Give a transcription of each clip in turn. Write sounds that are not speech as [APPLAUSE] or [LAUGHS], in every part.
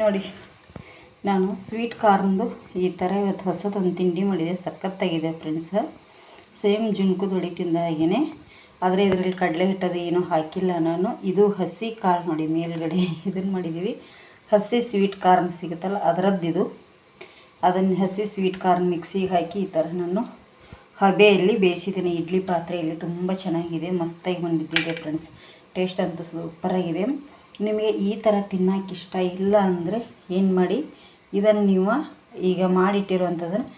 ನೋಡಿ. ನಾನು ಸ್ವೀಟ್ ಕಾರ್ನ್ದು ಈ ಥರ ಇವತ್ತು ಹೊಸದೊಂದು ತಿಂಡಿ ಮಾಡಿದೆ. ಸಖತ್ತಾಗಿದೆ ಫ್ರೆಂಡ್ಸ್ ಸೇಮ್ ಜುಣ್ಕು ದೊಡಿ ತಿಂದ ಹಾಗೆಯೇ ಆದರೆ ಇದರಲ್ಲಿ ಕಡಲೆ ಹಿಟ್ಟದು ಏನೂ ಹಾಕಿಲ್ಲ ನಾನು. ಇದು ಹಸಿ ಕಾಳು ನೋಡಿ ಮೇಲ್ಗಡೆ [LAUGHS] ಇದನ್ನು ಮಾಡಿದ್ದೀವಿ ಹಸಿ ಸ್ವೀಟ್ ಕಾರ್ನ್ ಸಿಗುತ್ತಲ್ಲ ಅದರದ್ದಿದು. ಅದನ್ನು ಹಸಿ ಸ್ವೀಟ್ ಕಾರ್ನ್ ಮಿಕ್ಸಿಗೆ ಹಾಕಿ ಈ ಥರ ನಾನು ಹಬೆಯಲ್ಲಿ ಬೇಯಿಸಿದ್ದೀನಿ. ಇಡ್ಲಿ ಪಾತ್ರೆಯಲ್ಲಿ ತುಂಬ ಚೆನ್ನಾಗಿದೆ. ಮಸ್ತಾಗಿ ಬಂದಿದ್ದಿದೆ ಫ್ರೆಂಡ್ಸ್ ಟೇಸ್ಟ್ ಅಂತೂ ಸೂಪರಾಗಿದೆ ನಿಮಗೆ ಈ ಥರ ತಿನ್ನೋಕೆ ಇಷ್ಟ ಇಲ್ಲ ಅಂದರೆ ಏನು ಮಾಡಿ? ಇದನ್ನು ನೀವು ಈಗ ಮಾಡಿಟ್ಟಿರುವಂಥದ್ದನ್ನು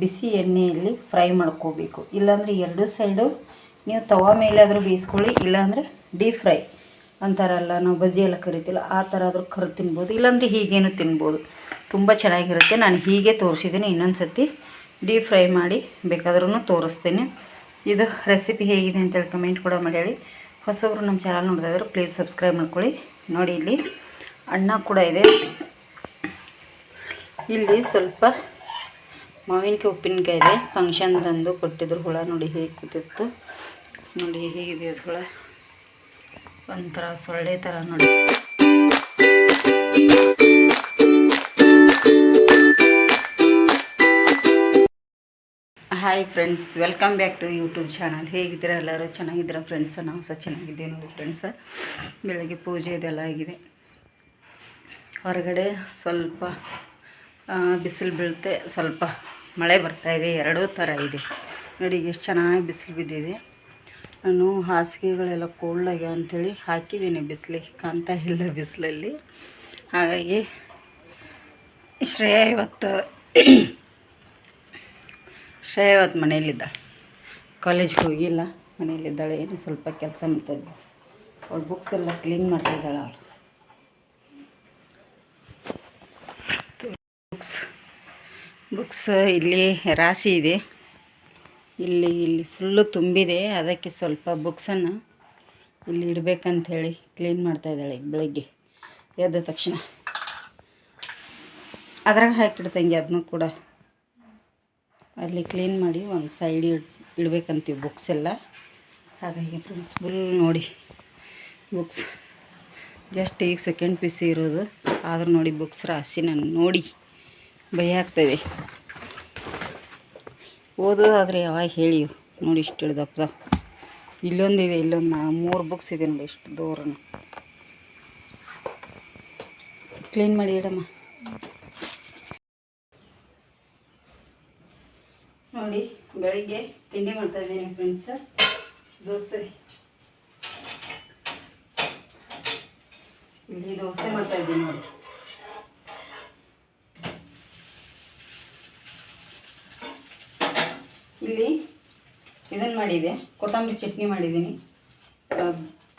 ಬಿಸಿ ಎಣ್ಣೆಯಲ್ಲಿ ಫ್ರೈ ಮಾಡ್ಕೋಬೇಕು. ಇಲ್ಲಾಂದರೆ ಎರಡು ಸೈಡು ನೀವು ತವಾ ಮೇಲಾದರೂ ಬೇಯಿಸ್ಕೊಳ್ಳಿ, ಇಲ್ಲಾಂದರೆ ಡೀಪ್ ಫ್ರೈ ಅಂತಾರಲ್ಲ, ನಾವು ಬಜ್ಜಿ ಎಲ್ಲ ಕರಿತಿಲ್ಲ ಆ ಥರ ಆದರೂ ಕರು ತಿನ್ಬೋದು. ಇಲ್ಲಾಂದರೆ ಹೀಗೇನು ತಿನ್ಬೋದು. ತುಂಬ ಚೆನ್ನಾಗಿರುತ್ತೆ. ನಾನು ಹೀಗೆ ತೋರಿಸಿದ್ದೀನಿ. ಇನ್ನೊಂದು ಸತಿ ಡೀಪ್ ಫ್ರೈ ಮಾಡಿ ಬೇಕಾದ್ರೂ ತೋರಿಸ್ತೀನಿ. ಇದು ರೆಸಿಪಿ ಹೇಗಿದೆ ಅಂತೇಳಿ ಕಮೆಂಟ್ ಕೂಡ ಮಾಡಿ ಹೇಳಿ. ಹೊಸಬ್ರು ನಮ್ಮ ಚಾನಲ್ ನೋಡಿದ್ರೆ ಪ್ಲೀಸ್ ಸಬ್ಸ್ಕ್ರೈಬ್ ಮಾಡ್ಕೊಳ್ಳಿ. ನೋಡಿ ಇಲ್ಲಿ ಅಣ್ಣ ಕೂಡ ಇದೆ. ಇಲ್ಲಿ ಸ್ವಲ್ಪ ಮಾವಿನಕಾಯಿ, ಉಪ್ಪಿನಕಾಯಿ ಇದೆ. ಫಂಕ್ಷನ್ ತಂದು ಕೊಟ್ಟಿದ್ರು ಹುಳ. ನೋಡಿ ಹೇಗೆ ಕೂತಿತ್ತು. ನೋಡಿ ಹೇಗಿದೆ ಅದು ಹುಳ. ಒಂಥರ ಸೊಳ್ಳೆ ಥರ ನೋಡಿ. Hi friends welcome back to YouTube channel ಹೇಗಿದ್ದೀರಾ ಎಲ್ಲರೂ? ಚೆನ್ನಾಗಿದ್ದೀರಾ ಫ್ರೆಂಡ್ಸ್ ನಾವು ಸಹ ಚೆನ್ನಾಗಿದ್ದೀವಿ ನೋಡಿ ಫ್ರೆಂಡ್ಸ್ ಬೆಳಗ್ಗೆ ಪೂಜೆ ಇದೆಲ್ಲ ಆಗಿದೆ. ಹೊರಗಡೆ ಸ್ವಲ್ಪ ಬಿಸಿಲು ಬೀಳುತ್ತೆ. ಸ್ವಲ್ಪ ಮಳೆ ಬರ್ತಾಯಿದೆ ಎರಡೂ ಥರ ಇದೆ. ನೋಡಿ, ಎಷ್ಟು ಚೆನ್ನಾಗಿ ಬಿಸಿಲು ಬಿದ್ದಿದೆ. ನಾನು ಹಾಸಿಗೆಗಳೆಲ್ಲ ಕೋಲ್ಡ್ ಆಗ್ಯಾವ ಅಂಥೇಳಿ ಹಾಕಿದ್ದೀನಿ ಬಿಸಿಲಿಗೆ. ಕಾಣ್ತಾ ಇಲ್ಲ ಬಿಸಿಲಲ್ಲಿ. ಹಾಗಾಗಿ, ಶ್ರೇಯ ಇವತ್ತು ಶ್ರೇಯ ಇವತ್ತು ಮನೇಲಿದ್ದಾಳೆ ಕಾಲೇಜ್ಗೆ ಹೋಗಿಲ್ಲ ಮನೆಯಲ್ಲಿದ್ದಾಳೆ ಏನು ಸ್ವಲ್ಪ ಕೆಲಸ ಮಾಡ್ತಾಯಿದ್ದೆ ಅವಳು ಬುಕ್ಸ್ ಎಲ್ಲ ಕ್ಲೀನ್ ಮಾಡ್ತಾಯಿದ್ದಾಳೆ ಅವಳು. ಬುಕ್ಸ್ ಬುಕ್ಸ್ ಇಲ್ಲಿ ರಾಶಿ ಇದೆ. ಇಲ್ಲಿ ಇಲ್ಲಿ ಫುಲ್ಲು ತುಂಬಿದೆ ಅದಕ್ಕೆ ಸ್ವಲ್ಪ ಬುಕ್ಸನ್ನು ಇಲ್ಲಿ ಇಡಬೇಕಂತ ಹೇಳಿ ಕ್ಲೀನ್ ಮಾಡ್ತಾಯಿದ್ದಾಳೆ ಬೆಳಗ್ಗೆ. ಎದ್ದ ತಕ್ಷಣ. ಅದ್ರಾಗ ಹಾಕಿಡ್ತಂಗೆ ಅದನ್ನು ಕೂಡ ಅಲ್ಲಿ ಕ್ಲೀನ್ ಮಾಡಿ ಒಂದು ಸೈಡ್ ಇಡ್, ಇಡಬೇಕಂತೀವಿ ಬುಕ್ಸ್ ಎಲ್ಲ. ಹಾಗಾಗಿ ಫ್ರೆಂಡ್ಸ್ ಫುಲ್ ನೋಡಿ ಬುಕ್ಸ್ ಜಸ್ಟ್ ಈಗ ಸೆಕೆಂಡ್ ಪಿ ಸಿ ಇರೋದು. ಆದರೂ ನೋಡಿ ಬುಕ್ಸ್ ರಾಶಿ ನಾನು ನೋಡಿ. ಭಯ ಆಗ್ತದೆ. ಓದೋದಾದರೆ ಯಾವಾಗ ಹೇಳಿ? ನೋಡಿ ಇಷ್ಟು ಹಿಡ್ದಪ್ಪ ಇಲ್ಲೊಂದು ನಾ ಮೂರು ಬುಕ್ಸ್ ಇದೆ ನೋಡಿ, ಇಷ್ಟು ದೂರನ. ಕ್ಲೀನ್ ಮಾಡಿ ಇಡಮ್ಮ. ನೋಡಿ ಬೆಳಿಗ್ಗೆ ತಿಂಡಿ ಮಾಡ್ತಾ ಇದ್ದೀನಿ ಫ್ರೆಂಡ್ಸ್ ದೋಸೆ. ಇಲ್ಲಿ ದೋಸೆ ಮಾಡ್ತಾ ಇದ್ದೀನಿ ನೋಡಿ. ಇಲ್ಲಿ ಇದನ್ನು ಮಾಡಿದೆ, ಕೊತ್ತಂಬರಿ ಚಟ್ನಿ ಮಾಡಿದ್ದೀನಿ.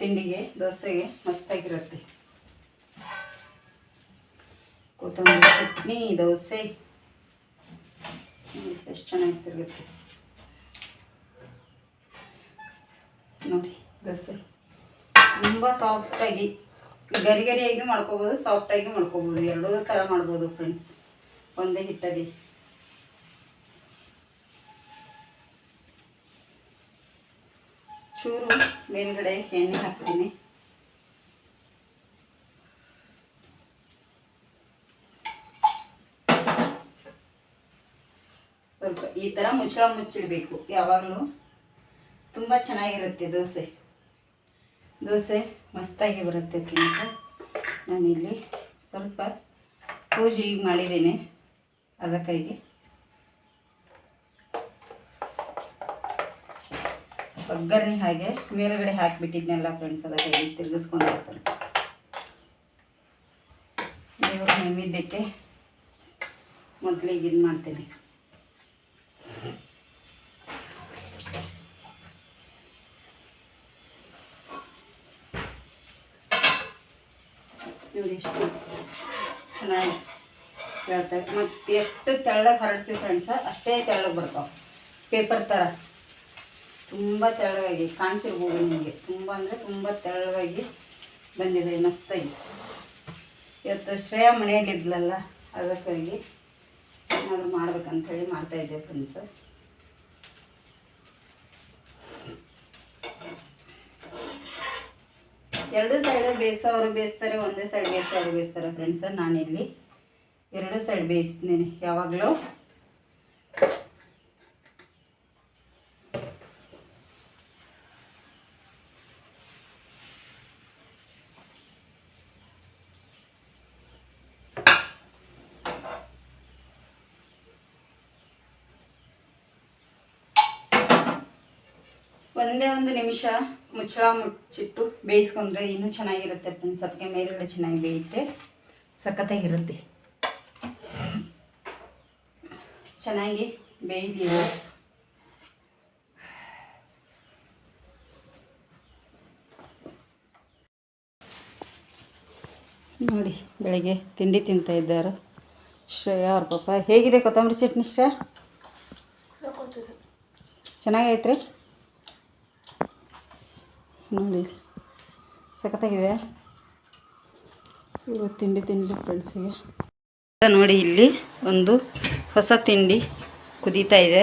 ತಿಂಡಿಗೆ, ದೋಸೆಗೆ ಮಸ್ತಾಗಿರುತ್ತೆ. ಕೊತ್ತಂಬರಿ ಚಟ್ನಿ, ದೋಸೆ. ಎಷ್ಟು ಚೆನ್ನಾಗಿ ತಿರುಗುತ್ತೆ ನೋಡಿ ದೋಸೆ ತುಂಬ ಸಾಫ್ಟಾಗಿ ಗರಿ ಗರಿಯಾಗಿ ಮಾಡ್ಕೋಬೋದು ಸಾಫ್ಟಾಗಿ ಮಾಡ್ಕೋಬೋದು. ಎರಡೂ ಥರ ಮಾಡ್ಬೋದು ಫ್ರೆಂಡ್ಸ್ ಒಂದೇ ಹಿಟ್ಟಲ್ಲಿ. ಚೂರು ಮೇಲ್ಗಡೆ ಎಣ್ಣೆ ಹಾಕ್ತೀನಿ ಸ್ವಲ್ಪ ಈ ಥರ ಮುಚ್ಚಳ ಮುಚ್ಚಿಡಬೇಕು, ಯಾವಾಗಲೂ. ತುಂಬ ಚೆನ್ನಾಗಿರುತ್ತೆ ದೋಸೆ. ದೋಸೆ ಮಸ್ತಾಗಿ ಬರುತ್ತೆ ಫ್ರೆಂಡ್ಸು. ನಾನಿಲ್ಲಿ ಸ್ವಲ್ಪ ಪೂಜೆ ಈಗ ಮಾಡಿದ್ದೀನಿ ಅದಕ್ಕಾಗಿ. ಒಗ್ಗರಣೆ ಹಾಗೆ ಮೇಲುಗಡೆ ಹಾಕಿಬಿಟ್ಟಿದ್ನೆಲ್ಲ ಫ್ರೆಂಡ್ಸ್ ಅದಕ್ಕಾಗಿ ತಿರುಗಿಸ್ಕೊಂಡೆ ಸ್ವಲ್ಪ. ದೇವ್ರ ನೈವೇದ್ಯಕ್ಕೆ ಮೊದಲಿಗೆ ಇದು ಮಾಡ್ತೀನಿ ನೋಡಿ ಎಷ್ಟು ಚೆನ್ನಾಗಿ ಹೇಳ್ತಾರೆ. ಮತ್ತು ಎಷ್ಟು ತೆಳ್ಳಗೆ ಹರಡ್ತೀವಿ ಫ್ರೆಂಡ್ಸ ಅಷ್ಟೇ ತೆಳ್ಳಗೆ ಬರ್ತಾವೆ. ಪೇಪರ್ ಥರ ತುಂಬ ತೆಳ್ಳಗಾಗಿ ಕಾಣ್ತಿರ್ಬೋದು ನಿಮಗೆ. ತುಂಬ ಅಂದರೆ ತುಂಬ ತೆಳ್ಳಗಾಗಿ ಬಂದಿದೆ, ಮಸ್ತಾಗಿ. ಇವತ್ತು ಶ್ರೇಯಾ ಮನೆಯಲ್ಲಿದ್ಲಲ್ಲ, ಅದಕ್ಕಾಗಿ ಏನಾದರೂ ಮಾಡ್ಬೇಕಂತೇಳಿ ಮಾಡ್ತಾಯಿದ್ದೆ ಫ್ರೆಂಡ್ಸ್ ಎರಡು ಸೈಡ್ ಬೇಯಿಸೋರು ಬೇಯಿಸ್ತಾರೆ ಒಂದೇ ಸೈಡ್ ಬೇಯಿಸೋರು ಬೇಯಿಸ್ತಾರೆ ಫ್ರೆಂಡ್ಸ್ ನಾನಿಲ್ಲಿ ಎರಡು ಸೈಡ್ ಬೇಯಿಸ್ತೀನಿ ಯಾವಾಗಲೂ. ಒಂದೇ ಒಂದು ನಿಮಿಷ ಮುಚ್ಚಳ ಮುಚ್ಚಿಟ್ಟು ಬೇಯಿಸ್ಕೊಂಡ್ರೆ ಇನ್ನೂ ಚೆನ್ನಾಗಿರುತ್ತೆ ಫ್ರೆಂಡ್ಸ್ ಅದಕ್ಕೆ ಮೇಲುಗಡೆ ಚೆನ್ನಾಗಿ ಬೇಯುತ್ತೆ. ಸಖತ್ತಾಗಿರುತ್ತೆ. ಚೆನ್ನಾಗಿ ಬೇಯ್ದಿದೆ ನೋಡಿ ಬೆಳಗ್ಗೆ ತಿಂಡಿ ತಿಂತಾ ಇದ್ದಾರೆ. ಶ್ರೇಯಾ ಅವ್ರ ಪಾಪ ಹೇಗಿದೆ ಕೊತ್ತಂಬರಿ ಚಟ್ನಿ ಶ್ರೇಯಾ? ಚೆನ್ನಾಗೈತ್ರಿ? ನೋಡಿ, ಸಖತ್ತಾಗಿದೆ. ಇವತ್ತು ತಿಂಡಿ ತಿಂಡಿ ಫ್ರೆಂಡ್ಸಿಗೆ ನೋಡಿ ಇಲ್ಲಿ ಒಂದು ಹೊಸ ತಿಂಡಿ ಕುದೀತಾ ಇದೆ.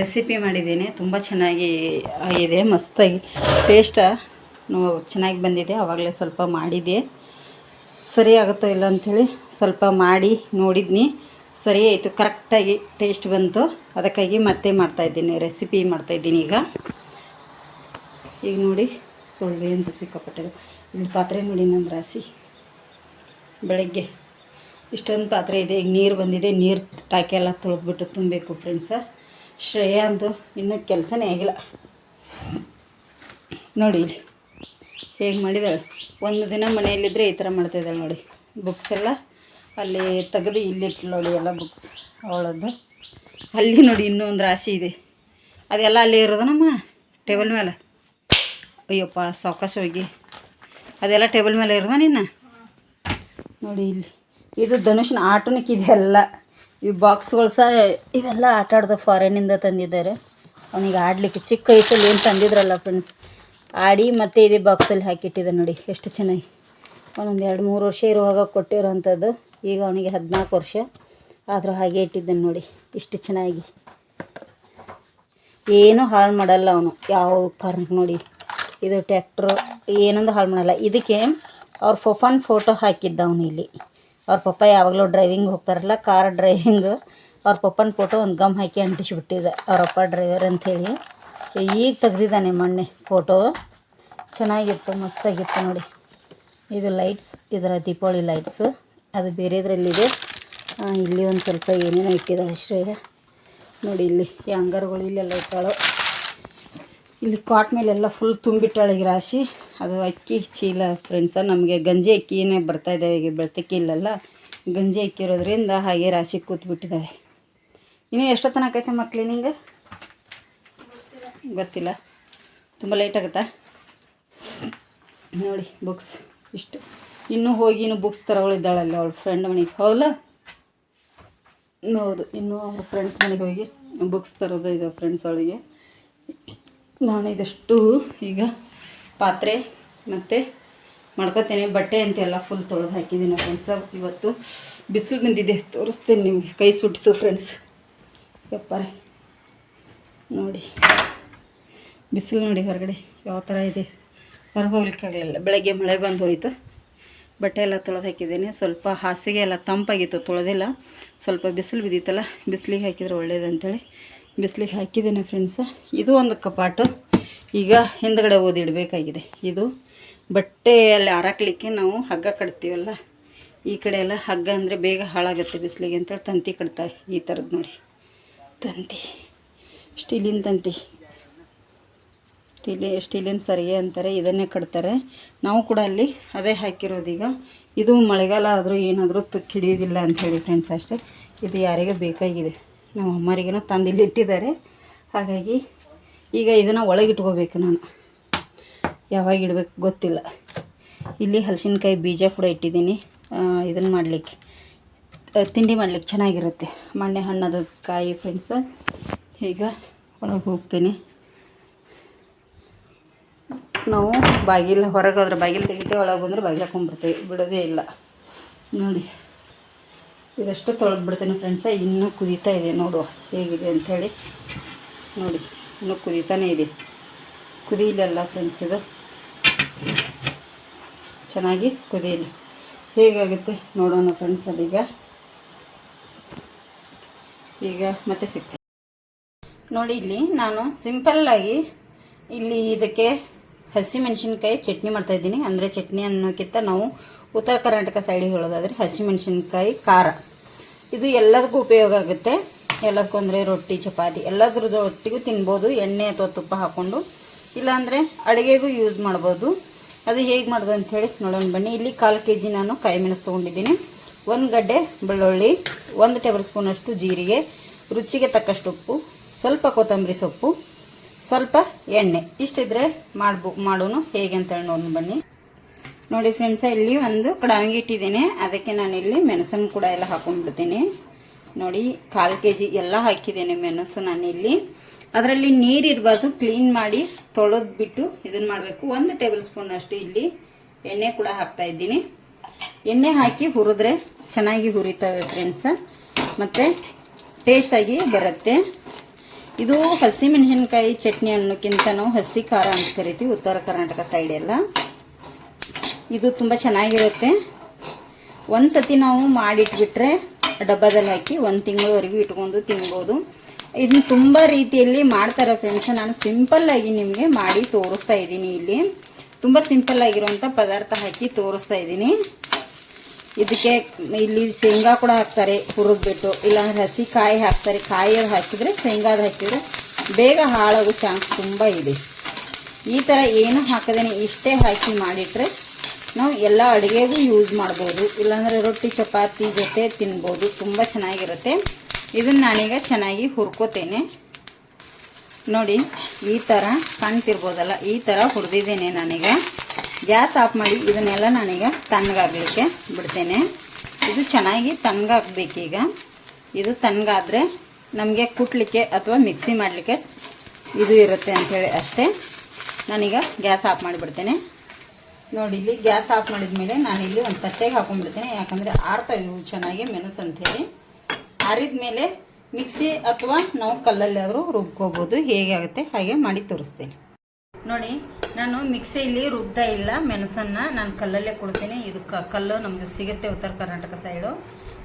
ರೆಸಿಪಿ ಮಾಡಿದ್ದೀನಿ. ತುಂಬ ಚೆನ್ನಾಗಿ ಆಗಿದೆ. ಮಸ್ತಾಗಿ ಟೇಸ್ಟ ಚೆನ್ನಾಗಿ ಬಂದಿದೆ. ಆವಾಗಲೇ ಸ್ವಲ್ಪ ಮಾಡಿದೆ ಸರಿ ಆಗುತ್ತೋ ಇಲ್ಲ ಅಂಥೇಳಿ ಸ್ವಲ್ಪ ಮಾಡಿ ನೋಡಿದ್ನಿ. ಸರಿ ಆಯಿತು. ಕರೆಕ್ಟಾಗಿ ಟೇಸ್ಟ್ ಬಂತು. ಅದಕ್ಕಾಗಿ ಮತ್ತೆ ಮಾಡ್ತಾಯಿದ್ದೀನಿ ರೆಸಿಪಿ ಮಾಡ್ತಾಯಿದ್ದೀನಿ ಈಗ. ಈಗ ನೋಡಿ ಸೊಳ್ಳೆ ಅಂತ ಸಿಕ್ಕಾಪಟ್ಟಿದೆ. ಇಲ್ಲಿ ಪಾತ್ರೆ ನೋಡಿ ನನ್ನ ರಾಶಿ. ಬೆಳಗ್ಗೆ ಇಷ್ಟೊಂದು ಪಾತ್ರೆ ಇದೆ, ಈಗ ನೀರು ಬಂದಿದೆ, ನೀರು ತಾಕಿ ಎಲ್ಲ ತೊಳೆದ್ಬಿಟ್ಟು ತುಂಬಬೇಕು ಫ್ರೆಂಡ್ಸ ಶ್ರೇಯ ಅಂದು ಇನ್ನೂ ಕೆಲಸನೇ ಆಗಿಲ್ಲ. ನೋಡಿ ಇಲ್ಲಿ ಹೇಗೆ ಮಾಡಿದಾಳೆ. ಒಂದು ದಿನ ಮನೆಯಲ್ಲಿದ್ದರೆ ಈ ಥರ ಮಾಡ್ತಾಯಿದ್ದಾಳೆ ನೋಡಿ. ಬುಕ್ಸ್ ಎಲ್ಲ ಅಲ್ಲಿ ತೆಗೆದು ಇಲ್ಲಿಟ್ಟು ನೋಡಿ ಎಲ್ಲ ಬುಕ್ಸ್ ಅವಳದ್ದು. ಅಲ್ಲಿ ನೋಡಿ ಇನ್ನೂ ಒಂದು ರಾಶಿ ಇದೆ. ಅದೆಲ್ಲ ಅಲ್ಲೇ ಇರೋದನಮ್ಮ? ಟೇಬಲ್ ಮೇಲೆ ಅಯ್ಯಪ್ಪ ಸಾವಕಾಶ ಹೋಗಿ. ಅದೆಲ್ಲ ಟೇಬಲ್ ಮೇಲೆ ಇರೋದ ನಿನ್ನ? ನೋಡಿ ಇಲ್ಲಿ. ಇದು ಧನುಷನ ಆಟೋನಿಕ್ ಇದೆಲ್ಲ. ಈ ಬಾಕ್ಸ್ಗಳು ಸಹ ಇವೆಲ್ಲ ಆಟ ಆಡ್ದ ಫಾರಿನಿಂದ ತಂದಿದ್ದಾರೆ. ಅವನಿಗೆ ಆಡಲಿಕ್ಕೆ ಚಿಕ್ಕ ವಯಸ್ಸಲ್ಲಿ ಏನು ತಂದಿದ್ರಲ್ಲ ಫ್ರೆಂಡ್ಸ್ ಆಡಿ ಮತ್ತೆ ಇದೇ ಬಾಕ್ಸಲ್ಲಿ ಹಾಕಿಟ್ಟಿದೆ ನೋಡಿ, ಎಷ್ಟು ಚೆನ್ನಾಗಿ. ಅವನೊಂದು ಎರಡು ಮೂರು ವರ್ಷ ಇರುವಾಗ ಕೊಟ್ಟಿರುವಂಥದ್ದು. ಈಗ ಅವನಿಗೆ ಹದಿನಾಲ್ಕು ವರ್ಷ. ಆದರೂ ಹಾಗೆ ಇಟ್ಟಿದ್ದಾನೆ ನೋಡಿ, ಇಷ್ಟು ಚೆನ್ನಾಗಿ. ಏನೂ ಹಾಳು ಮಾಡಲ್ಲ ಅವನು, ಯಾವ ಕಾರಣಕ್ಕೆ ನೋಡಿ. ಇದು ಟ್ಯಾಕ್ಟ್ರು ಏನೊಂದು ಹಾಳು ಮಾಡಲ್ಲ. ಇದಕ್ಕೆ ಅವ್ರ ಫೊಫನ್ ಫೋಟೋ ಹಾಕಿದ್ದ ಅವನು ಇಲ್ಲಿ. ಅವ್ರ ಪಪ್ಪ ಯಾವಾಗಲೂ ಡ್ರೈವಿಂಗ್ ಹೋಗ್ತಾರಲ್ಲ ಕಾರ್ ಡ್ರೈವಿಂಗು ಅವ್ರ ಪಪ್ಪನ ಫೋಟೋ ಒಂದು ಗಮ್ ಹಾಕಿ ಅಂಟಿಸಿಬಿಟ್ಟಿದ್ದೆ ಅವರಪ್ಪ ಡ್ರೈವರ್ ಅಂಥೇಳಿ ಈಗ ತೆಗ್ದಿದ್ದಾನೆ ಮೊನ್ನೆ ಫೋಟೋ ಚೆನ್ನಾಗಿತ್ತು, ಮಸ್ತಾಗಿತ್ತು ನೋಡಿ. ಇದು ಲೈಟ್ಸ್ ಇದರ ದೀಪಾವಳಿ ಲೈಟ್ಸು ಅದು ಬೇರೆದ್ರಲ್ಲಿದೆ. ಇಲ್ಲಿ ಒಂದು ಸ್ವಲ್ಪ ಏನೇನೋ ಇಟ್ಟಿದ್ದಾಳೆ ಶ್ರೇಯ. ನೋಡಿ ಇಲ್ಲಿ ಈ ಅಂಗಾರುಗಳು ಇಲ್ಲೆಲ್ಲ ಇಟ್ಟಾಳು. ಇಲ್ಲಿ ಕಾಟ್ ಮೇಲೆಲ್ಲ ಫುಲ್ ತುಂಬಿಟ್ಟಾಳೆ ಈಗ ರಾಶಿ. ಅದು ಅಕ್ಕಿ ಚೀಲ ಫ್ರೆಂಡ್ಸ ನಮಗೆ ಗಂಜಿ ಅಕ್ಕಿನೇ ಬರ್ತಾ ಇದ್ದಾವೆ ಈಗ ಬೆಳ್ತಕ್ಕಿ ಇಲ್ಲಲ್ಲ. ಗಂಜಿ ಅಕ್ಕಿ ಇರೋದ್ರಿಂದ ಹಾಗೆ ರಾಶಿ ಕೂತ್ಬಿಟ್ಟಿದ್ದಾವೆ ಇನ್ನು ಎಷ್ಟೋ ತನಕ ಐತೆ ಮಕ್ಳು ನಿಂಗೆ? ಗೊತ್ತಿಲ್ಲ. ತುಂಬ ಲೇಟ್ ಆಗುತ್ತಾ? ನೋಡಿ ಬುಕ್ಸ್ ಇಷ್ಟು. ಇನ್ನೂ ಹೋಗಿ ಇನ್ನೂ ಬುಕ್ಸ್ ತರಗಳಿದ್ದಾಳಲ್ಲ ಅವಳ ಫ್ರೆಂಡ್ ಮನೆಗೆ. ಹೌದಲ್ಲ? ಹೌದು, ಇನ್ನೂ ಅವ್ರ ಫ್ರೆಂಡ್ಸ್ ಮನೆಗೆ ಹೋಗಿ ಬುಕ್ಸ್ ತರೋದು ಇದೆ ಫ್ರೆಂಡ್ಸ್ ಅವಳಿಗೆ. ನಾನು ಇದಷ್ಟು ಈಗ ಪಾತ್ರೆ ಮತ್ತು ಮಾಡ್ಕೋತೇನೆ. ಬಟ್ಟೆ ಅಂತೆಲ್ಲ ಫುಲ್ ತೊಳೆದು ಹಾಕಿದ್ದೀನಿ ಫ್ರೆಂಡ್ಸ ಇವತ್ತು ಬಿಸಿಲು ಬಂದಿದೆ. ತೋರಿಸ್ತೇನೆ ನಿಮಗೆ. ಕೈ ಸುಟ್ಟಿತು ಫ್ರೆಂಡ್ಸ್ ಯಪ್ಪಾರೆ ನೋಡಿ. ಬಿಸಿಲು ನೋಡಿ ಹೊರಗಡೆ ಯಾವ ಥರ ಇದೆ. ಹೊರಗೆ ಹೋಗ್ಲಿಕ್ಕಾಗಲಿಲ್ಲ ಬೆಳಗ್ಗೆ ಮಳೆ ಬಂದು ಹೋಯಿತು. ಬಟ್ಟೆ ಎಲ್ಲ ತೊಳೆದು ಹಾಕಿದ್ದೀನಿ ಸ್ವಲ್ಪ ಹಾಸಿಗೆ ಎಲ್ಲ ತಂಪಾಗಿತ್ತು. ತೊಳೆದಿಲ್ಲ. ಸ್ವಲ್ಪ ಬಿಸಿಲು ಬಿದ್ದಿತ್ತಲ್ಲ. ಬಿಸಿಲಿಗೆ ಹಾಕಿದರೆ ಒಳ್ಳೇದು ಬಿಸಿಲಿಗೆ ಹಾಕಿದ್ದೇನೆ ಫ್ರೆಂಡ್ಸ ಇದು ಒಂದು ಕಪಾಟು. ಈಗ ಹಿಂದ್ಗಡೆ ಓದಿಡಬೇಕಾಗಿದೆ. ಇದು ಬಟ್ಟೆಯಲ್ಲಿ ಅಲ್ಲಿ ಹಾರಾಕ್ಲಿಕ್ಕೆ ನಾವು ಹಗ್ಗ ಕಟ್ತೀವಲ್ಲ, ಈ ಕಡೆ ಎಲ್ಲ ಹಗ್ಗ ಅಂದರೆ ಬೇಗ ಹಾಳಾಗುತ್ತೆ ಬಿಸಿಲಿಗೆ ಅಂತೇಳಿ ತಂತಿ ಕಟ್ತಾರೆ ಈ ಥರದ್ದು ನೋಡಿ. ತಂತಿ. ಸ್ಟೀಲಿನ ತಂತಿ. ಸ್ಟೀಲಿ, ಸ್ಟೀಲಿನ ಸರಿಗೆ ಅಂತಾರೆ, ಇದನ್ನೇ ಕಟ್ತಾರೆ. ನಾವು ಕೂಡ ಅಲ್ಲಿ ಅದೇ ಹಾಕಿರೋದೀಗ ಇದು ಮಳೆಗಾಲ ಆದರೂ ಏನಾದರೂ ತುಕ್ಕಿ ಹಿಡಿಯೋದಿಲ್ಲ ಅಂಥೇಳಿ ಫ್ರೆಂಡ್ಸ್ ಅಷ್ಟೇ. ಇದು ಯಾರಿಗೆ ಬೇಕಾಗಿದೆ. ನಮ್ಮ ಅಮ್ಮರಿಗೇನೋ ತಂದು ಇಲ್ಲಿ ಇಟ್ಟಿದ್ದಾರೆ. ಹಾಗಾಗಿ ಈಗ ಇದನ್ನು ಒಳಗಿಟ್ಕೋಬೇಕು ನಾನು. ಯಾವಾಗ ಇಡಬೇಕು ಗೊತ್ತಿಲ್ಲ. ಇಲ್ಲಿ ಹಲಸಿನಕಾಯಿ ಬೀಜ ಕೂಡ ಇಟ್ಟಿದ್ದೀನಿ. ಇದನ್ನು ಮಾಡಲಿಕ್ಕೆ. ತಿಂಡಿ ಮಾಡ್ಲಿಕ್ಕೆ ಚೆನ್ನಾಗಿರುತ್ತೆ. ಮಣ್ಣೆ ಹಣ್ಣದ ಕಾಯಿ ಫ್ರೆಂಡ್ಸ ಈಗ ಒಳಗೆ ಹೋಗ್ತೀನಿ. ನಾವು ಬಾಗಿಲು ಹೊರಗೆ ಹೋದ್ರೆ ಬಾಗಿಲು ತೆಗಿತೇವೆ, ಒಳಗೆ ಬಂದರೆ ಬಾಗಿಲು ಹಾಕೊಂಡ್ಬಿಡ್ತೇವೆ. ಬಿಡೋದೇ ಇಲ್ಲ. ನೋಡಿ. ಇದಷ್ಟು ತೊಳೆದು ಬಿಡ್ತೇನೆ ಫ್ರೆಂಡ್ಸ ಇನ್ನೂ ಕುದೀತಾ ಇದೆ ನೋಡುವ ಹೇಗಿದೆ ಅಂಥೇಳಿ. ನೋಡಿ, ಇನ್ನೂ ಕುದೀತಾನೇ ಇದೆ. ಕುದೀಲಲ್ಲ ಫ್ರೆಂಡ್ಸ್ ಇದು. ಚೆನ್ನಾಗಿ ಕುದಿಯಲಿ. ಹೇಗಾಗುತ್ತೆ ನೋಡೋಣ ಫ್ರೆಂಡ್ಸ್ ಅದೀಗ ಈಗ. ಮತ್ತೆ ಸಿಗ್ತೀನಿ. ನೋಡಿ, ಇಲ್ಲಿ ನಾನು ಸಿಂಪಲ್ಲಾಗಿ ಇಲ್ಲಿ ಇದಕ್ಕೆ ಹಸಿಮೆಣಸಿನ್ಕಾಯಿ ಚಟ್ನಿ ಮಾಡ್ತಾ ಇದ್ದೀನಿ. ಅಂದರೆ ಚಟ್ನಿ ಅನ್ನೋಕ್ಕಿಂತ ನಾವು ಉತ್ತರ ಕರ್ನಾಟಕ ಸೈಡಿಗೆ ಹೇಳೋದಾದರೆ ಹಸಿಮೆಣಸಿನ್ಕಾಯಿ, ಖಾರ. ಇದು ಎಲ್ಲದಕ್ಕೂ ಉಪಯೋಗ ಆಗುತ್ತೆ. ಎಲ್ಲದಕ್ಕೂ ಅಂದರೆ ರೊಟ್ಟಿ, ಚಪಾತಿ ಎಲ್ಲದ್ರ ಒಟ್ಟಿಗೂ ತಿನ್ಬೋದು. ಎಣ್ಣೆ ಅಥವಾ ತುಪ್ಪ ಹಾಕ್ಕೊಂಡು ಇಲ್ಲಾಂದರೆ ಅಡುಗೆಗೂ ಯೂಸ್ ಮಾಡ್ಬೋದು. ಅದು ಹೇಗೆ ಮಾಡೋದು ಅಂಥೇಳಿ ನೋಡೋಣ ಬನ್ನಿ. ಇಲ್ಲಿ ಕಾಲು ಕೆ ಜಿ ನಾನು ಕಾಯಿ ಮೆಣಸು ತೊಗೊಂಡಿದ್ದೀನಿ. ಒಂದು ಗಡ್ಡೆ ಬೆಳ್ಳುಳ್ಳಿ, ಒಂದು ಟೇಬಲ್ ಸ್ಪೂನಷ್ಟು ಜೀರಿಗೆ, ರುಚಿಗೆ ತಕ್ಕಷ್ಟು ಉಪ್ಪು, ಸ್ವಲ್ಪ ಕೊತ್ತಂಬರಿ ಸೊಪ್ಪು, ಸ್ವಲ್ಪ ಎಣ್ಣೆ. ಇಷ್ಟಿದ್ರೆ ಮಾಡ್ಬೋ ಮಾಡೋನು ಹೇಗೆ ಅಂತೇಳಿ ನೋಡೋಣ ಬನ್ನಿ. ನೋಡಿ ಫ್ರೆಂಡ್ಸ ಇಲ್ಲಿ ಒಂದು ಕಡಾಂಗಿ ಇಟ್ಟಿದ್ದೀನಿ. ಅದಕ್ಕೆ ನಾನಿಲ್ಲಿ ಮೆಣಸನ್ನು ಕೂಡ ಎಲ್ಲ ಹಾಕೊಂಡ್ಬಿಡ್ತೀನಿ. ನೋಡಿ, ಕಾಲು ಕೆ ಜಿ ಎಲ್ಲ ಹಾಕಿದ್ದೀನಿ ಮೆಣಸು ನಾನಿಲ್ಲಿ ಅದರಲ್ಲಿ ನೀರು ಕ್ಲೀನ್ ಮಾಡಿ ತೊಳೆದ್ಬಿಟ್ಟು ಇದನ್ನ ಮಾಡಬೇಕು. ಒಂದು ಟೇಬಲ್ ಸ್ಪೂನ್ ಅಷ್ಟು ಇಲ್ಲಿ ಎಣ್ಣೆ ಕೂಡ ಹಾಕ್ತಾ ಇದ್ದೀನಿ. ಎಣ್ಣೆ ಹಾಕಿ ಹುರಿದ್ರೆ ಚೆನ್ನಾಗಿ ಹುರಿತವೆ ಫ್ರೆಂಡ್ಸ ಮತ್ತು ಟೇಸ್ಟಾಗಿ ಬರುತ್ತೆ. ಇದು ಹಸಿ ಮೆಣಸಿನ್ಕಾಯಿ ಚಟ್ನಿ ಅನ್ನೋಕ್ಕಿಂತ ನಾವು ಹಸಿ ಖಾರ ಅಂತ ಕರಿತೀವಿ, ಉತ್ತರ ಕರ್ನಾಟಕ ಸೈಡ್ ಎಲ್ಲ. ಇದು ತುಂಬ ಚೆನ್ನಾಗಿರುತ್ತೆ. ಒಂದು ಸತಿ ನಾವು ಮಾಡಿಟ್ಬಿಟ್ರೆ ಡಬ್ಬದಲ್ಲಿ ಹಾಕಿ ಒಂದು ತಿಂಗಳವರೆಗೂ ಇಟ್ಕೊಂಡು ತಿನ್ಬೋದು. ಇದನ್ನ ತುಂಬ ರೀತಿಯಲ್ಲಿ ಮಾಡ್ತಾರೆ ಫ್ರೆಂಡ್ಸ್ ನಾನು ಸಿಂಪಲ್ಲಾಗಿ ನಿಮಗೆ ಮಾಡಿ ತೋರಿಸ್ತಾ ಇದ್ದೀನಿ ಇಲ್ಲಿ. ತುಂಬ ಸಿಂಪಲ್ ಆಗಿರುವಂಥ ಪದಾರ್ಥ ಹಾಕಿ ತೋರಿಸ್ತಾ ಇದ್ದೀನಿ. ಇದಕ್ಕೆ ಇಲ್ಲಿ ಶೇಂಗಾ ಕೂಡ ಹಾಕ್ತಾರೆ ಹುರಿದ್ಬಿಟ್ಟು ಇಲ್ಲಾಂದ್ರೆ ಹಸಿ ಕಾಯಿ ಹಾಕ್ತಾರೆ. ಕಾಯಿ ಹಾಕಿದರೆ ಶೇಂಗಾದ ಹಾಕಿದರೆ ಬೇಗ ಹಾಳಾಗೋ ಚಾನ್ಸ್ ತುಂಬ ಇದೆ. ಈ ಥರ ಏನು ಹಾಕದೇನೆ ಇಷ್ಟೇ ಹಾಕಿ ಮಾಡಿಟ್ರೆ ನಾವು ಎಲ್ಲ ಅಡುಗೆಗೂ ಯೂಸ್ ಮಾಡ್ಬೋದು. ಇಲ್ಲಾಂದರೆ ರೊಟ್ಟಿ, ಚಪಾತಿ ಜೊತೆ ತಿನ್ಬೋದು. ತುಂಬ ಚೆನ್ನಾಗಿರುತ್ತೆ. ಇದನ್ನು ನಾನೀಗ ಚೆನ್ನಾಗಿ ಹುರ್ಕೋತೇನೆ. ನೋಡಿ, ಈ ಥರ ಕಾಣ್ತಿರ್ಬೋದಲ್ಲ? ಈ ಥರ ಹುರಿದಿದ್ದೇನೆ ನಾನೀಗ. ಗ್ಯಾಸ್ ಆಫ್ ಮಾಡಿ ಇದನ್ನೆಲ್ಲ ನಾನೀಗ ತಣ್ಣಗಾಗಲಿಕ್ಕೆ ಬಿಡ್ತೇನೆ. ಇದು ಚೆನ್ನಾಗಿ ತಣ್ಣಗಾಗಬೇಕೀಗ. ಇದು ತಣ್ಣಗಾದರೆ ನಮಗೆ ಕುಟ್ಲಿಕ್ಕೆ ಅಥವಾ ಮಿಕ್ಸಿ ಮಾಡಲಿಕ್ಕೆ ಇದು ಇರುತ್ತೆ ಅಂಥೇಳಿ ಅಷ್ಟೇ. ನಾನೀಗ ಗ್ಯಾಸ್ ಆಫ್ ಮಾಡಿಬಿಡ್ತೇನೆ. ನೋಡಿ, ಇಲ್ಲಿ ಗ್ಯಾಸ್ ಆಫ್ ಮಾಡಿದ ಮೇಲೆ ಇಲ್ಲಿ ಒಂದು ತಟ್ಟೆಗೆ ಹಾಕೊಂಡ್ಬಿಡ್ತೀನಿ. ಯಾಕಂದರೆ ಆರ್ತವೆ ಇವು ಚೆನ್ನಾಗಿ ಮೆಣಸು ಅಂಥೇಳಿ. ಆರಿದ ಮೇಲೆ ಮಿಕ್ಸಿ ಅಥವಾ ನಾವು ಕಲ್ಲಲ್ಲಿ ಆದರೂ ರುಬ್ಕೋಬೋದು. ಹೇಗೆ ಆಗುತ್ತೆ ಹಾಗೆ ಮಾಡಿ ತೋರಿಸ್ತೀನಿ. ನೋಡಿ, ನಾನು ಮಿಕ್ಸಿಯಲ್ಲಿ ರುಬ್ತಾ ಇಲ್ಲ ಮೆಣಸನ್ನು ನಾನು ಕಲ್ಲಲ್ಲೇ ಕೊಡ್ತೀನಿ. ಇದು ಕಲ್ಲು ನಮಗೆ ಸಿಗುತ್ತೆ ಉತ್ತರ ಕರ್ನಾಟಕ ಸೈಡು.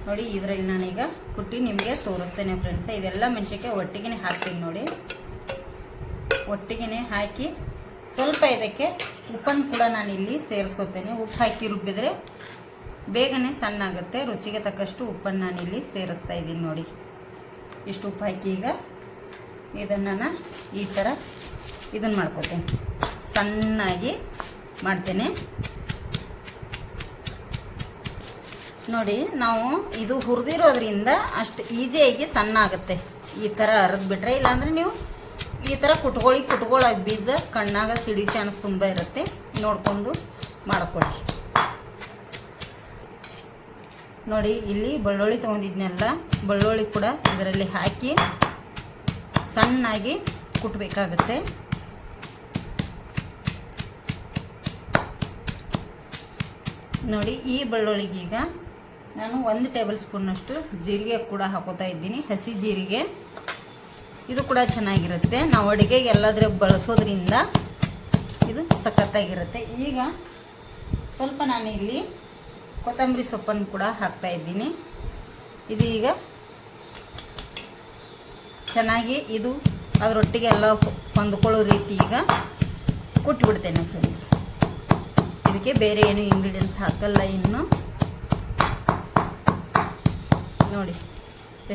ನೋಡಿ, ಇದರಲ್ಲಿ ನಾನೀಗ ಕುಟ್ಟಿ ನಿಮಗೆ ತೋರಿಸ್ತೇನೆ ಫ್ರೆಂಡ್ಸ್. ಇದೆಲ್ಲ ಮೆಣಸಿಗೆ ಒಟ್ಟಿಗೆ ಹಾಕ್ತೀನಿ ನೋಡಿ. ಒಟ್ಟಿಗೆ ಹಾಕಿ ಸ್ವಲ್ಪ ಇದಕ್ಕೆ ಉಪ್ಪನ್ನು ಕೂಡ ನಾನಿಲ್ಲಿ ಸೇರಿಸ್ಕೊತೇನೆ. ಉಪ್ಪು ಹಾಕಿ ರುಬ್ಬಿದರೆ ಬೇಗನೆ ಸಣ್ಣ ಆಗುತ್ತೆ ರುಚಿಗೆ ತಕ್ಕಷ್ಟು ಉಪ್ಪನ್ನು ನಾನಿಲ್ಲಿ ಸೇರಿಸ್ತಾ ಇದ್ದೀನಿ ನೋಡಿ. ಇಷ್ಟು ಉಪ್ಪು ಹಾಕಿ ಈಗ ಇದನ್ನು ನಾನು ಈ ಥರ ಇದನ್ನು ಮಾಡ್ಕೊತೇನೆ. ಸಣ್ಣಾಗಿ ಮಾಡ್ತೇನೆ. ನೋಡಿ, ನಾವು ಇದು ಹುರಿದಿರೋದ್ರಿಂದ ಅಷ್ಟು ಈಜಿಯಾಗಿ ಸಣ್ಣ ಆಗುತ್ತೆ ಈ ಥರ ಅರೆದ್ಬಿಟ್ರೆ ಇಲ್ಲಾಂದರೆ ನೀವು ಈ ಥರ ಕುಟ್ಕೊಳ್ಳಿ ಕುಟ್ಕೊಳ್ಳೋಕೆ ಬೀಜ ಕಣ್ಣಾಗ ಸಿಡಿ ಚಾನ್ಸ್ ತುಂಬ ಇರುತ್ತೆ. ನೋಡ್ಕೊಂಡು ಮಾಡ್ಕೊಳ್ಳಿ. ನೋಡಿ, ಇಲ್ಲಿ ಬೆಳ್ಳುಳ್ಳಿ ತೊಗೊಂಡಿದ್ನೆಲ್ಲ, ಬೆಳ್ಳುಳ್ಳಿ ಕೂಡ ಇದರಲ್ಲಿ ಹಾಕಿ ಸಣ್ಣಾಗಿ ಕುಟ್ಬೇಕಾಗತ್ತೆ. ನೋಡಿ, ಈ ಬೆಳ್ಳುಳ್ಳಿಗೀಗ ನಾನು ಒಂದು ಟೇಬಲ್ ಸ್ಪೂನಷ್ಟು ಜೀರಿಗೆ ಕೂಡ ಹಾಕೋತಾ ಇದ್ದೀನಿ. ಹಸಿ ಜೀರಿಗೆ. ಇದು ಕೂಡ ಚೆನ್ನಾಗಿರುತ್ತೆ. ನಾವು ಅಡುಗೆಗೆ ಎಲ್ಲಾದ್ರೆ ಬಳಸೋದ್ರಿಂದ ಇದು ಸಖತ್ತಾಗಿರುತ್ತೆ. ಈಗ ಸ್ವಲ್ಪ ನಾನು ಇಲ್ಲಿ ಕೊತ್ತಂಬರಿ ಸೊಪ್ಪನ್ನು ಕೂಡ ಹಾಕ್ತಾ ಇದ್ದೀನಿ. ಇದು ಈಗ ಚೆನ್ನಾಗಿ ಇದು ಅದರೊಟ್ಟಿಗೆ ಎಲ್ಲ ಹೊಂದ್ಕೊಳ್ಳೋ ರೀತಿ ಈಗ ಕುಟ್ಬಿಡ್ತೇನೆ ಫ್ರೆಂಡ್ಸ್ ಇದಕ್ಕೆ ಬೇರೆ ಏನು ಇಂಗ್ರೀಡಿಯೆಂಟ್ಸ್ ಹಾಕಲ್ಲ ಇನ್ನು. ನೋಡಿ,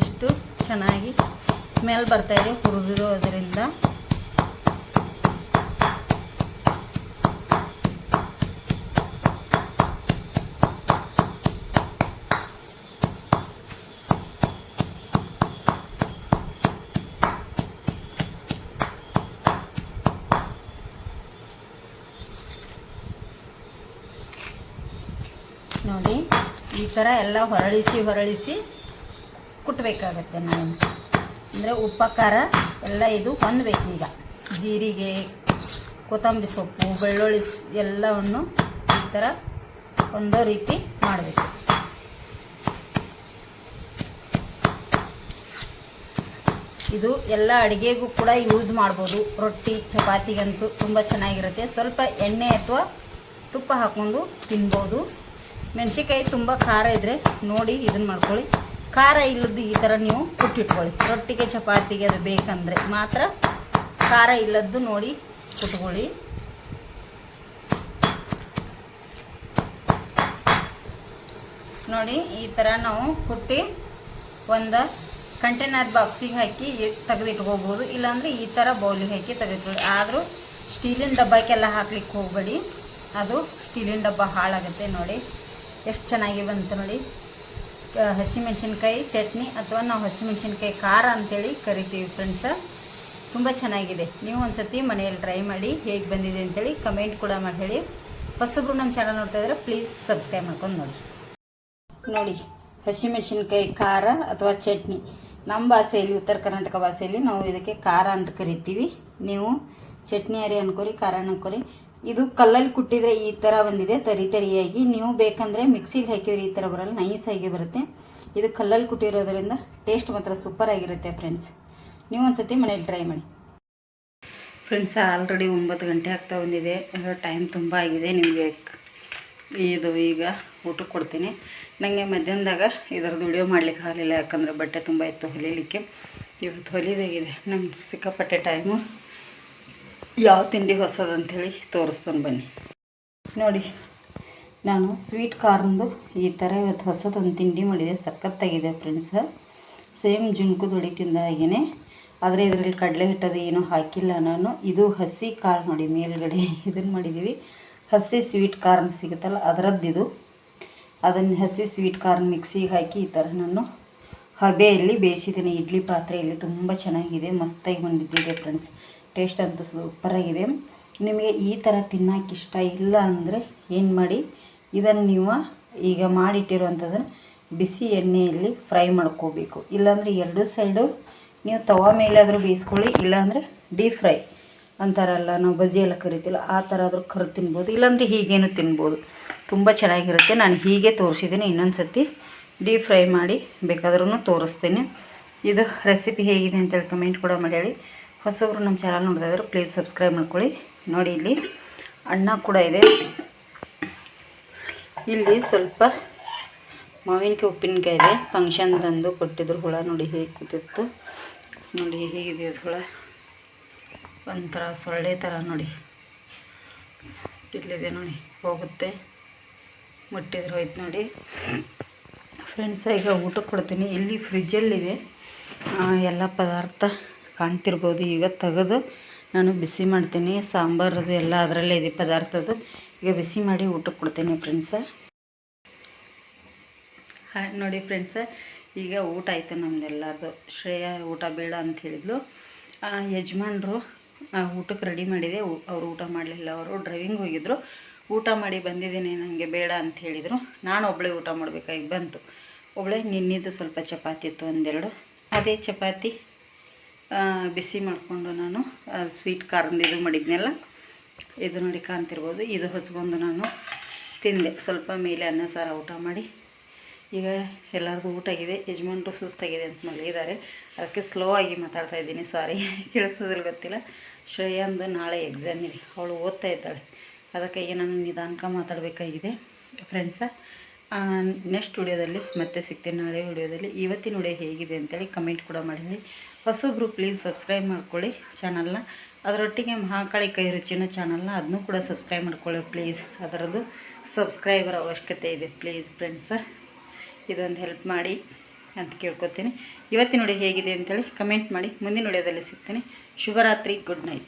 ಎಷ್ಟು ಚೆನ್ನಾಗಿ ಸ್ಮೆಲ್ ಬರ್ತಾ ಇದೆ ಹುರಿದಿರೋದ್ರಿಂದ ನೋಡಿ ಈ ಥರ ಎಲ್ಲ ಹೊರಳಿಸಿ ಹೊರಳಿಸಿ ಕುಟ್ಟಬೇಕಾಗತ್ತೆ ನಾವು ಅಂದರೆ ಉಪ್ಪ ಖಾರ ಎಲ್ಲ ಇದು ಹೊಂದಬೇಕು ಈಗ. ಜೀರಿಗೆ, ಕೊತ್ತಂಬರಿ ಸೊಪ್ಪು, ಬೆಳ್ಳುಳ್ಳಿ ಎಲ್ಲವನ್ನು ಈ ಥರ ಒಂದೋ ರೀತಿ ಮಾಡಬೇಕು. ಇದು ಎಲ್ಲ ಅಡುಗೆಗೂ ಕೂಡ ಯೂಸ್ ಮಾಡ್ಬೋದು. ರೊಟ್ಟಿ, ಚಪಾತಿಗಂತೂ ತುಂಬ ಚೆನ್ನಾಗಿರುತ್ತೆ. ಸ್ವಲ್ಪ ಎಣ್ಣೆ ಅಥವಾ ತುಪ್ಪ ಹಾಕ್ಕೊಂಡು ತಿನ್ಬೋದು. ಮೆಣಸಿನ್ಕಾಯಿ ತುಂಬ ಖಾರ ಇದ್ದರೆ ನೋಡಿ ಇದನ್ನು ಮಾಡ್ಕೊಳ್ಳಿ. ಖಾರ ಇಲ್ಲದ್ದು ಈ ಥರ ನೀವು ಕುಟ್ಟಿಟ್ಕೊಳ್ಳಿ. ರೊಟ್ಟಿಗೆ, ಚಪಾತಿಗೆ ಅದು ಬೇಕಂದರೆ ಮಾತ್ರ ಖಾರ ಇಲ್ಲದ್ದು ನೋಡಿ ಕುಟ್ಕೊಳ್ಳಿ. ನೋಡಿ ಈ ಥರ ನಾವು ಕುಟ್ಟಿ ಒಂದು ಕಂಟೈನರ್ ಬಾಕ್ಸಿಗೆ ಹಾಕಿ ತೆಗೆದಿಟ್ಕೋಬೋದು. ಇಲ್ಲಾಂದರೆ ಈ ಥರ ಬೌಲಿಗೆ ಹಾಕಿ ತೆಗೆದಿಟ್ಕೊಳ್ಳಿ. ಆದರೂ ಸ್ಟೀಲಿನ ಡಬ್ಬಕ್ಕೆಲ್ಲ ಹಾಕ್ಲಿಕ್ಕೆ ಹೋಗಬೇಡಿ. ಅದು ಸ್ಟೀಲಿನ ಡಬ್ಬ ಹಾಳಾಗುತ್ತೆ ನೋಡಿ. ಎಷ್ಟು ಚೆನ್ನಾಗಿ ಬಂತು ನೋಡಿ. ಹಸಿಮೆಣಸಿನ್ಕಾಯಿ, ಚಟ್ನಿ ಅಥವಾ ನಾವು ಹಸಿಮೆಣ್ಸಿನ್ಕಾಯಿ ಖಾರ ಅಂತೇಳಿ ಕರಿತೀವಿ ಫ್ರೆಂಡ್ಸ ತುಂಬ ಚೆನ್ನಾಗಿದೆ. ನೀವು ಒಂದ್ಸತಿ ಮನೆಯಲ್ಲಿ ಟ್ರೈ ಮಾಡಿ ಹೇಗೆ ಬಂದಿದೆ ಅಂತೇಳಿ ಕಮೆಂಟ್ ಕೂಡ ಮಾಡಿ ಹೇಳಿ. ಹೊಸಬ್ರು ನಮ್ಮ ಚಾನಲ್ ನೋಡ್ತಾ ಇದ್ರೆ ಪ್ಲೀಸ್ ಸಬ್ಸ್ಕ್ರೈಬ್ ಮಾಡ್ಕೊಂಡು ನೋಡಿ. ನೋಡಿ, ಹಸಿಮೆಣ್ಸಿನ್ಕಾಯಿ ಖಾರ ಅಥವಾ ಚಟ್ನಿ. ನಮ್ಮ ಭಾಷೆಯಲ್ಲಿ, ಉತ್ತರ ಕರ್ನಾಟಕ ಭಾಷೆಯಲ್ಲಿ ನಾವು ಇದಕ್ಕೆ ಖಾರ ಅಂತ ಕರಿತೀವಿ. ನೀವು ಚಟ್ನಿ ಅರಿ ಅನ್ಕೋರಿ, ಖಾರ ಅನ್ಕೋರಿ. ಇದು ಕಲ್ಲಲ್ಲಿ ಕುಟ್ಟಿದ್ರೆ ಈ ಥರ ಬಂದಿದೆ, ತರಿ ತರಿಯಾಗಿ. ನೀವು ಬೇಕಂದರೆ ಮಿಕ್ಸಿಲಿ ಹಾಕಿದ್ರೆ ಈ ಥರ ಬರಲ್ಲ ನೈಸಾಗಿ ಬರುತ್ತೆ. ಇದು ಕಲ್ಲಲ್ಲಿ ಕುಟ್ಟಿರೋದ್ರಿಂದ ಟೇಸ್ಟ್ ಮಾತ್ರ ಸೂಪರ್ ಆಗಿರುತ್ತೆ ಫ್ರೆಂಡ್ಸ್ ನೀವು ಒಂದ್ಸತಿ ಮನೇಲಿ ಟ್ರೈ ಮಾಡಿ. ಫ್ರೆಂಡ್ಸ್ ಆಲ್ರೆಡಿ ಒಂಬತ್ತು ಗಂಟೆ ಆಗ್ತಾ ಬಂದಿದೆ. ಟೈಮ್ ತುಂಬ ಆಗಿದೆ ನಿಮಗೆ. ಇದು ಈಗ ಊಟಕ್ಕೆ ಕೊಡ್ತೀನಿ. ನನಗೆ ಮಧ್ಯಾಹ್ನದಾಗ ಇದರದ್ದು ವಿಡಿಯೋ ಮಾಡ್ಲಿಕ್ಕೆ ಆಗಲಿಲ್ಲ, ಯಾಕಂದರೆ ಬಟ್ಟೆ ತುಂಬ ಇತ್ತು ಹೊಲಿಲಿಕ್ಕೆ. ಇವತ್ತು ಹೊಲಿದಾಗಿದೆ. ನಂಗೆ ಸಿಕ್ಕಾಪಟ್ಟೆ ಟೈಮು ಯಾವ ತಿಂಡಿ ಹೊಸದು ಅಂಥೇಳಿ ತೋರಿಸ್ತಾನೆ ಬನ್ನಿ. ನೋಡಿ, ನಾನು ಸ್ವೀಟ್ ಕಾರ್ನ್ದು ಈ ಥರ ಇವತ್ತು ಹೊಸದೊಂದು ತಿಂಡಿ ಮಾಡಿದೆ. ಸಖತ್ತಾಗಿದೆ ಫ್ರೆಂಡ್ಸ ಸೇಮ್ ಜುಣ್ಕು ದೊಡಿ ತಿಂದ ಹಾಗೆಯೇ ಆದರೆ ಇದರಲ್ಲಿ ಕಡಲೆ ಹಿಟ್ಟದು ಏನೂ ಹಾಕಿಲ್ಲ ನಾನು. ಇದು ಹಸಿ ಕಾಳು ನೋಡಿ, ಮೇಲ್ಗಡೆ ಇದನ್ನು ಮಾಡಿದ್ದೀವಿ ಹಸಿ ಸ್ವೀಟ್ ಕಾರ್ನ್ ಸಿಗುತ್ತಲ್ಲ, ಅದರದ್ದಿದು. ಅದನ್ನು ಹಸಿ ಸ್ವೀಟ್ ಕಾರ್ನ್ ಮಿಕ್ಸಿಗೆ ಹಾಕಿ ಈ ಥರ ನಾನು ಹಬೆಯಲ್ಲಿ ಬೇಯಿಸಿದ್ದೀನಿ. ಇಡ್ಲಿ ಪಾತ್ರೆಯಲ್ಲಿ ತುಂಬ ಚೆನ್ನಾಗಿದೆ, ಮಸ್ತಾಗಿ ಬಂದಿದ್ದಿದೆ ಫ್ರೆಂಡ್ಸ್ ಟೇಸ್ಟ್ ಅಂತೂ ಸೂಪರಾಗಿದೆ ನಿಮಗೆ ಈ ಥರ ತಿನ್ನೋಕೆ ಇಷ್ಟ ಇಲ್ಲ ಅಂದರೆ ಏನು ಮಾಡಿ? ಇದನ್ನು ನೀವು ಈಗ ಮಾಡಿಟ್ಟಿರುವಂಥದ್ದನ್ನು ಬಿಸಿ ಎಣ್ಣೆಯಲ್ಲಿ ಫ್ರೈ ಮಾಡ್ಕೋಬೇಕು. ಇಲ್ಲಾಂದರೆ ಎರಡೂ ಸೈಡು ನೀವು ತವಾ ಮೇಲಾದರೂ ಬೇಯಿಸ್ಕೊಳ್ಳಿ, ಇಲ್ಲಾಂದರೆ ಡೀಪ್ ಫ್ರೈ ಅಂತಾರಲ್ಲ, ನಾವು ಬಜ್ಜಿ ಎಲ್ಲ ಕರಿತಿಲ್ಲ ಆ ಥರ ಆದರೂ ಕರೆದು ತಿನ್ಬೋದು. ಇಲ್ಲಾಂದರೆ ಹೀಗೇನು ತಿನ್ಬೋದು. ತುಂಬ ಚೆನ್ನಾಗಿರುತ್ತೆ. ನಾನು ಹೀಗೆ ತೋರಿಸಿದ್ದೀನಿ. ಇನ್ನೊಂದು ಸತಿ ಡೀಪ್ ಫ್ರೈ ಮಾಡಿ ಬೇಕಾದ್ರೂ ತೋರಿಸ್ತೀನಿ. ಇದು ರೆಸಿಪಿ ಹೇಗಿದೆ ಅಂತೇಳಿ ಕಮೆಂಟ್ ಕೂಡ ಮಾಡಿ. ಹೇಳಿ ಹೊಸಬ್ರು ನಮ್ಮ ಚಾನಲ್ ನೋಡ್ತಾ ಇದ್ದಾರೆ ಪ್ಲೀಸ್ ಸಬ್ಸ್ಕ್ರೈಬ್ ಮಾಡ್ಕೊಳ್ಳಿ. ನೋಡಿ ಇಲ್ಲಿ ಅಣ್ಣ ಕೂಡ ಇದೆ. ಇಲ್ಲಿ ಸ್ವಲ್ಪ ಮಾವಿನಕಾಯಿ ಉಪ್ಪಿನಕಾಯಿ ಇದೆ. ಫಂಕ್ಷನ್ ತಂದು ಕೊಟ್ಟಿದ್ರು ಹುಳ. ನೋಡಿ ಹೇಗೆ ಕೂತಿತ್ತು. ನೋಡಿ ಹೇಗಿದೆ ಹುಳ. ಒಂಥರ ಸೊಳ್ಳೆ ಥರ ನೋಡಿ. ಇಲ್ಲಿದೆ ನೋಡಿ, ಹೋಗುತ್ತೆ. ಮುಟ್ಟಿದ್ರು ಹೋಯ್ತು ನೋಡಿ. ಫ್ರೆಂಡ್ಸ್ ಈಗ ಊಟಕ್ಕೆ ಕೊಡ್ತೀನಿ. ಇಲ್ಲಿ ಫ್ರಿಜ್ಜಲ್ಲಿದೆ ಎಲ್ಲ ಪದಾರ್ಥ. ಕಾಣ್ತಿರ್ಬೋದು. ಈಗ ತೆಗೆದು ನಾನು ಬಿಸಿ ಮಾಡ್ತೀನಿ. ಸಾಂಬಾರದು ಎಲ್ಲ ಅದರಲ್ಲೇ ಇದೆ ಪದಾರ್ಥದ್ದು. ಈಗ ಬಿಸಿ ಮಾಡಿ ಊಟಕ್ಕೆ ಕೊಡ್ತೀನಿ ಫ್ರೆಂಡ್ಸ ಹಾಯ್ ನೋಡಿ ಫ್ರೆಂಡ್ಸ ಈಗ ಊಟ ಆಯಿತು ನಮ್ದೆಲ್ಲರದು. ಶ್ರೇಯ ಊಟ ಬೇಡ ಅಂತ ಹೇಳಿದ್ಲು. ಯಜಮಾನ್ರು ಊಟಕ್ಕೆ ರೆಡಿ ಮಾಡಿದೆ. ಅವರು ಊಟ ಮಾಡಲಿಲ್ಲ. ಅವರು ಡ್ರೈವಿಂಗ್ ಹೋಗಿದ್ರು. ಊಟ ಮಾಡಿ ಬಂದಿದ್ದೀನಿ ನನಗೆ ಬೇಡ ಅಂತ ಹೇಳಿದರು. ನಾನು ಒಬ್ಬಳೇ ಊಟ ಮಾಡಬೇಕಾಗಿ ಬಂತು. ಒಬ್ಬಳೆ ನಿನ್ನಿದ್ದು ಸ್ವಲ್ಪ ಚಪಾತಿ ಇತ್ತು ಒಂದೆರಡು. ಅದೇ ಚಪಾತಿ. ಬಿಸಿ ಮಾಡಿಕೊಂಡು ನಾನು ಸ್ವೀಟ್ ಕಾರ್ನ್ ಇದು ಮಾಡಿದ್ನಲ್ಲ, ಇದು ನೋಡಿ ಕಾಣ್ತಿರ್ಬೋದು. ಇದು ಹಚ್ಕೊಂಡು ನಾನು ತಿಂದೆ. ಸ್ವಲ್ಪ ಮೇಲೆ ಅನ್ನ, ಸಾರು, ಊಟ ಮಾಡಿ. ಈಗ ಎಲ್ಲರಿಗೂ ಊಟ ಆಗಿದೆ. ಯಜಮಾನ್ರು ಸುಸ್ತಾಗಿದೆ ಅಂತ ಮಲಗಿದ್ದಾರೆ. ಅದಕ್ಕೆ ಸ್ಲೋ ಆಗಿ ಮಾತಾಡ್ತಾ ಇದ್ದೀನಿ. ಸಾರಿ [LAUGHS] ಕೇಳಿಸೋದಿಲ್ಲ, ಗೊತ್ತಿಲ್ಲ. ಶ್ರೇಯಾಂದು ನಾಳೆ ಎಕ್ಸಾಮ್ ಇದೆ. ಅವಳು ಓದ್ತಾ ಇದ್ದಾಳೆ. ಅದಕ್ಕಾಗಿ ನಾನು ನಿಧಾನಕ ಮಾತಾಡಬೇಕಾಗಿದೆ ಫ್ರೆಂಡ್ಸ ನೆಕ್ಸ್ಟ್ ವಿಡಿಯೋದಲ್ಲಿ ಮತ್ತೆ ಸಿಗ್ತೀನಿ ನಾಳೆ ವಿಡಿಯೋದಲ್ಲಿ. ಇವತ್ತಿನ ವಿಡಿಯೋ ಹೇಗಿದೆ ಅಂತೇಳಿ ಕಮೆಂಟ್ ಕೂಡ ಮಾಡಿ ಹೊಸೊಬ್ರು ಪ್ಲೀಸ್ ಸಬ್ಸ್ಕ್ರೈಬ್ ಮಾಡ್ಕೊಳ್ಳಿ ಚಾನಲ್ನ ಅದರೊಟ್ಟಿಗೆ ಮಹಾಕಾಳಿ ಕೈ ರುಚಿನ ಚಾನಲ್ನ ಅದನ್ನೂ ಕೂಡ ಸಬ್ಸ್ಕ್ರೈಬ್ ಮಾಡ್ಕೊಳ್ಳಿ ಪ್ಲೀಸ್ ಅದರದ್ದು ಸಬ್ಸ್ಕ್ರೈಬರ್ ಅವಶ್ಯಕತೆ ಇದೆ ಪ್ಲೀಸ್ ಫ್ರೆಂಡ್ಸ್ ಇದೊಂದು ಹೆಲ್ಪ್ ಮಾಡಿ ಅಂತ ಕೇಳ್ಕೊತೀನಿ. ಇವತ್ತಿನ ವಿಡಿಯೋ ಹೇಗಿದೆ ಅಂತೇಳಿ ಕಮೆಂಟ್ ಮಾಡಿ. ಮುಂದಿನ ವಿಡಿಯೋದಲ್ಲಿ ಸಿಗ್ತೀನಿ. ಶುಭರಾತ್ರಿ ಗುಡ್ ನೈಟ್